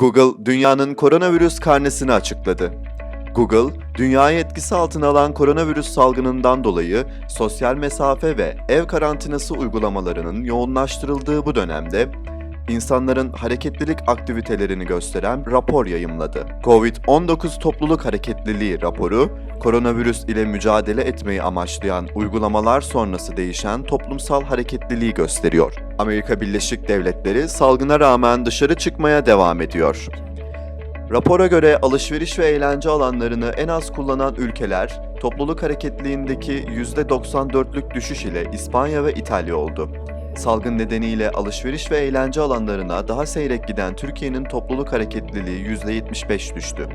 Google, dünyanın koronavirüs karnesini açıkladı. Google, dünyayı etkisi altına alan koronavirüs salgınından dolayı sosyal mesafe ve ev karantinası uygulamalarının yoğunlaştırıldığı bu dönemde insanların hareketlilik aktivitelerini gösteren rapor yayımladı. Covid-19 topluluk hareketliliği raporu, koronavirüs ile mücadele etmeyi amaçlayan uygulamalar sonrası değişen toplumsal hareketliliği gösteriyor. Amerika Birleşik Devletleri salgına rağmen dışarı çıkmaya devam ediyor. Rapora göre alışveriş ve eğlence alanlarını en az kullanan ülkeler, topluluk hareketliliğindeki %94'lük düşüş ile İspanya ve İtalya oldu. Salgın nedeniyle alışveriş ve eğlence alanlarına daha seyrek giden Türkiye'nin topluluk hareketliliği %75 düştü.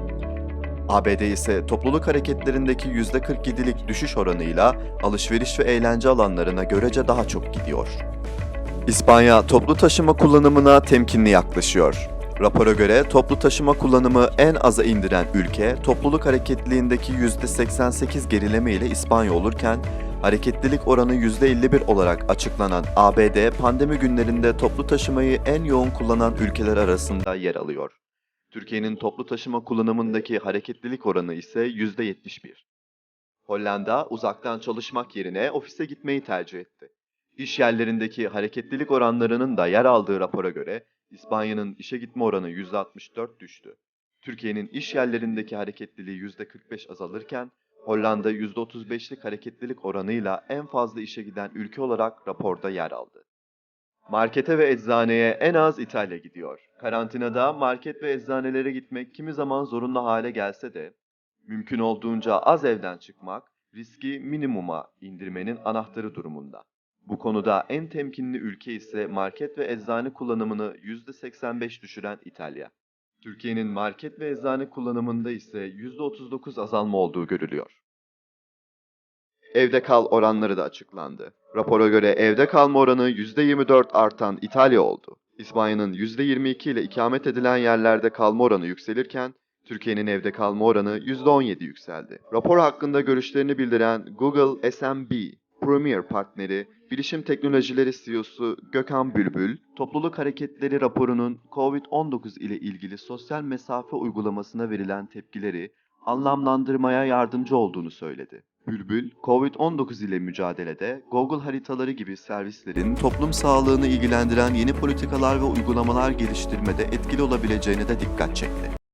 ABD ise topluluk hareketlerindeki %47'lik düşüş oranıyla alışveriş ve eğlence alanlarına görece daha çok gidiyor. İspanya toplu taşıma kullanımına temkinli yaklaşıyor. Rapora göre toplu taşıma kullanımı en aza indiren ülke, topluluk hareketliliğindeki %88 gerileme ile İspanya olurken, hareketlilik oranı %51 olarak açıklanan ABD, pandemi günlerinde toplu taşımayı en yoğun kullanan ülkeler arasında yer alıyor. Türkiye'nin toplu taşıma kullanımındaki hareketlilik oranı ise %71. Hollanda, uzaktan çalışmak yerine ofise gitmeyi tercih etti. İş yerlerindeki hareketlilik oranlarının da yer aldığı rapora göre İspanya'nın işe gitme oranı %64 düştü. Türkiye'nin iş yerlerindeki hareketliliği %45 azalırken Hollanda %35'lik hareketlilik oranıyla en fazla işe giden ülke olarak raporda yer aldı. Markete ve eczaneye en az İtalya gidiyor. Karantinada market ve eczanelere gitmek kimi zaman zorunlu hale gelse de mümkün olduğunca az evden çıkmak riski minimuma indirmenin anahtarı durumunda. Bu konuda en temkinli ülke ise market ve eczane kullanımını %85 düşüren İtalya. Türkiye'nin market ve eczane kullanımında ise %39 azalma olduğu görülüyor. Evde kal oranları da açıklandı. Rapora göre evde kalma oranı %24 artan İtalya oldu. İspanya'nın %22 ile ikamet edilen yerlerde kalma oranı yükselirken, Türkiye'nin evde kalma oranı %17 yükseldi. Rapor hakkında görüşlerini bildiren Google SMB Premier partneri, Bilişim Teknolojileri CEO'su Gökhan Bülbül, topluluk hareketleri raporunun COVID-19 ile ilgili sosyal mesafe uygulamasına verilen tepkileri anlamlandırmaya yardımcı olduğunu söyledi. Bülbül, COVID-19 ile mücadelede Google haritaları gibi servislerin toplum sağlığını ilgilendiren yeni politikalar ve uygulamalar geliştirmede etkili olabileceğine de dikkat çekti.